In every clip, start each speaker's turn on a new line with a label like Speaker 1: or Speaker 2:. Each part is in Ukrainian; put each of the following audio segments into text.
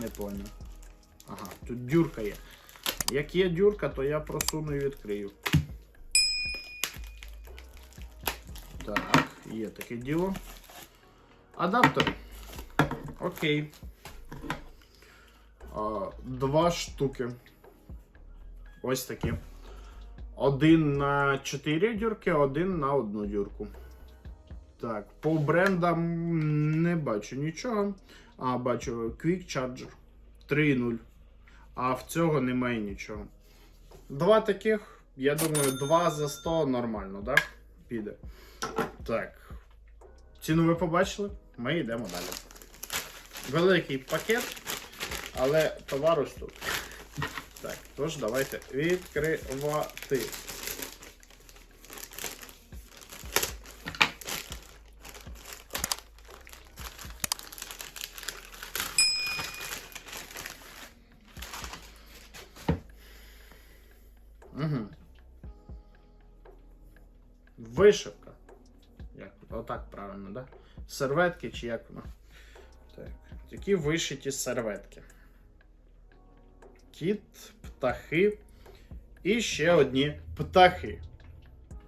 Speaker 1: Не поняв. Ага, тут дюрка є. Як є дюрка, то я просуну і відкрию. Так, є таке діло. Адаптер. Окей. А, два штуки. Ось такі. Один на 4 дюрки, один на одну дюрку. Так, по брендам не бачу нічого. А, бачу Quick Charger 3.0. А в цього немає нічого. Два таких, я думаю, 2 за 100 нормально, да? Піде. Так. Ціну ви побачили? Ми йдемо далі. Великий пакет, але товар ось тут. Так, тож давайте відкривати. Угу. Вишивка. Як? Отак правильно, да? Серветки чи як воно? Так. Такі вишиті серветки. Кіт, птахи і ще одні птахи.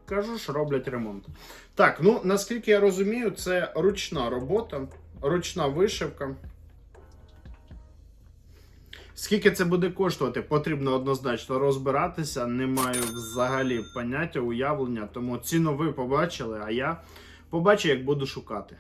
Speaker 1: Кажу ж, роблять ремонт. Так, ну наскільки я розумію, це ручна робота, ручна вишивка. Скільки це буде коштувати, потрібно однозначно розбиратися. Не маю взагалі поняття, уявлення. Тому ціну ви побачили, а я побачу, як буду шукати.